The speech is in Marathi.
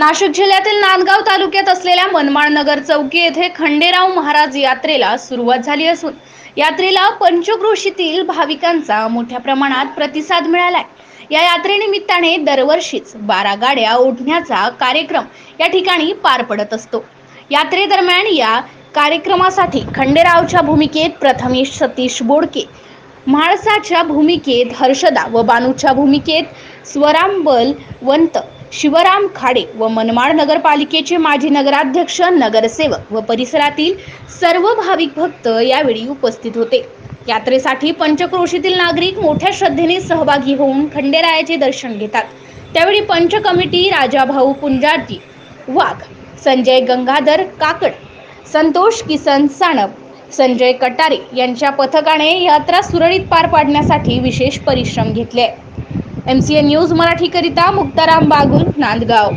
नाशिक जिल्ह्यातील नांदगाव तालुक्यात असलेल्या मनमाळ नगर चौकी येथे खंडेराव महाराज यात्रेला सुरुवात झाली असून यात्रेला पंचक्रोशीतील भाविकांचा मोठ्या प्रमाणात प्रतिसाद मिळालाय. या यात्रेनिमित्ताने दरवर्षीच बारा गाड्या ओढण्याचा कार्यक्रम या ठिकाणी पार पडत असतो. यात्रेदरम्यान या कार्यक्रमासाठी खंडेरावच्या भूमिकेत प्रथमेश सतीश बोडके म्हाळसाच्या भूमिकेत हर्षदा व बानूच्या भूमिकेत स्वरांबल वंत शिवराम खाडे व मनमाड नगरपालिकेचे माजी नगराध्यक्ष नगरसेवक व परिसरातील सर्व भाविक भक्त यावेळी उपस्थित होते. यात्रेसाठी पंचक्रोशीतील नागरिक मोठ्या श्रद्धेने सहभागी होऊन खंडेरायाचे दर्शन घेतात. त्यावेळी पंच कमिटी राजाभाऊ पुंजाजी वाघ संजय गंगाधर काकड संतोष किसन साणप संजय कटारे यांच्या पथकाने यात्रा सुरळीत पार पाडण्यासाठी विशेष परिश्रम घेतले एम सी ए न्यूज मराठीकरिता मुक्ताराम बागुल नांदगाव.